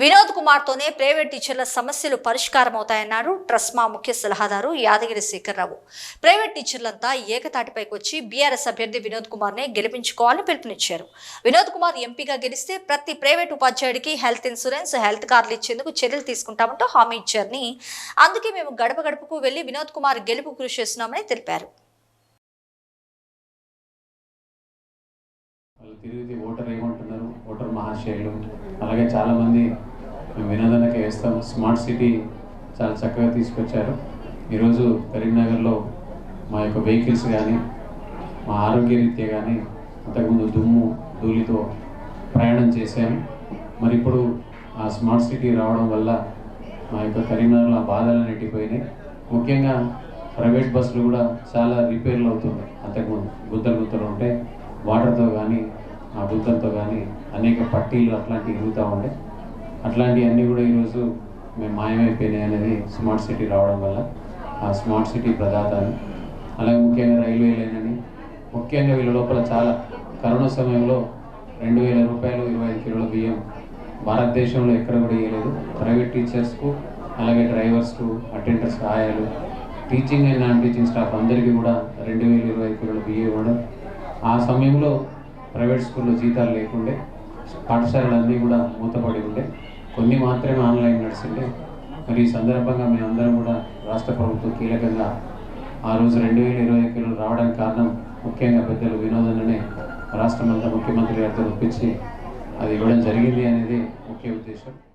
Vinod కుమార్తోనే private టీచర్ల సమస్యలు పరిష్కారం అవుతాయన్నారు ట్రస్మా ముఖ్య సలహాదారు యాదగిరి శేఖర్రావు. ప్రైవేట్ టీచర్లంతా ఏకతాటిపైకి వచ్చి బీఆర్ఎస్ అభ్యర్థి వినోద్ కుమార్నే గెలిపించుకోవాలని పిలుపునిచ్చారు. వినోద్ కుమార్ ఎంపీగా గెలిస్తే ప్రతి ప్రైవేట్ ఉపాధ్యాయుడికి హెల్త్ ఇన్సూరెన్స్ హెల్త్ కార్డులు ఇచ్చేందుకు చర్యలు తీసుకుంటామంటూ హామీ ఇచ్చారని అందుకే మేము గడప గడపకు వెళ్ళి వినోద్ కుమార్ గెలుపు కృషి చేస్తున్నామని తెలిపారు. తిరిగి ఓటర్ ఏమంటున్నారు? ఓటర్ మహాశయులు. అలాగే చాలామంది వినోదానికి వేస్తాం. స్మార్ట్ సిటీ చాలా చక్కగా తీసుకొచ్చారు. ఈరోజు కరీంనగర్లో మా యొక్క వెహికల్స్ కానీ మా ఆరోగ్య రీత్యా కానీ అంతకుముందు దుమ్ము ధూళితో ప్రయాణం చేశాము మరి ఇప్పుడు ఆ స్మార్ట్ సిటీ రావడం వల్ల మా యొక్క కరీంనగర్లో ఆ బాధలు నెట్టిపోయినాయి ముఖ్యంగా ప్రైవేట్ బస్సులు కూడా చాలా రిపేర్లు అవుతున్నాయి. అంతకుముందు గుద్దలు గుద్దలు ఉంటే వాటర్తో కానీ ఆ గుద్దలతో కానీ అనేక పట్టీలు అట్లాంటివి ఇరుగుతూ ఉండే. అట్లాంటివన్నీ కూడా ఈరోజు మేము మాయమైపోయినాయి అనేది స్మార్ట్ సిటీ రావడం వల్ల ఆ స్మార్ట్ సిటీ ప్రదాతని అలాగే ముఖ్యంగా రైల్వే లైన్ ముఖ్యంగా వీళ్ళ లోపల చాలా కరోనా సమయంలో రెండు వేల రూపాయలు ఇరవై ఐదు కిలోల బియ్యం భారతదేశంలో ఎక్కడ కూడా ఇవ్వలేదు ప్రైవేట్ టీచర్స్కు అలాగే డ్రైవర్స్కు attenders ఆయాలు teaching and non teaching staff అందరికీ కూడా రెండు వేల ఇరవై కిలోలు కిలోల బియ్యం ఇవ్వడం ఆ సమయంలో ప్రైవేట్ స్కూల్లో జీతాలు లేకుండే పాఠశాలలన్నీ కూడా మూతపడి కొన్ని మాత్రమే ఆన్లైన్ నడిచిండే మరి ఈ సందర్భంగా మేమందరం కూడా రాష్ట్ర ప్రభుత్వం కీలకంగా ఆ రోజు రెండు వేల ఇరవై ఐదు రావడానికి కారణం ముఖ్యంగా పెద్దలు వినోదననే రాష్ట్రమంతా ముఖ్యమంత్రి గారితో ఒప్పించి అది ఇవ్వడం జరిగింది అనేది ముఖ్య ఉద్దేశం.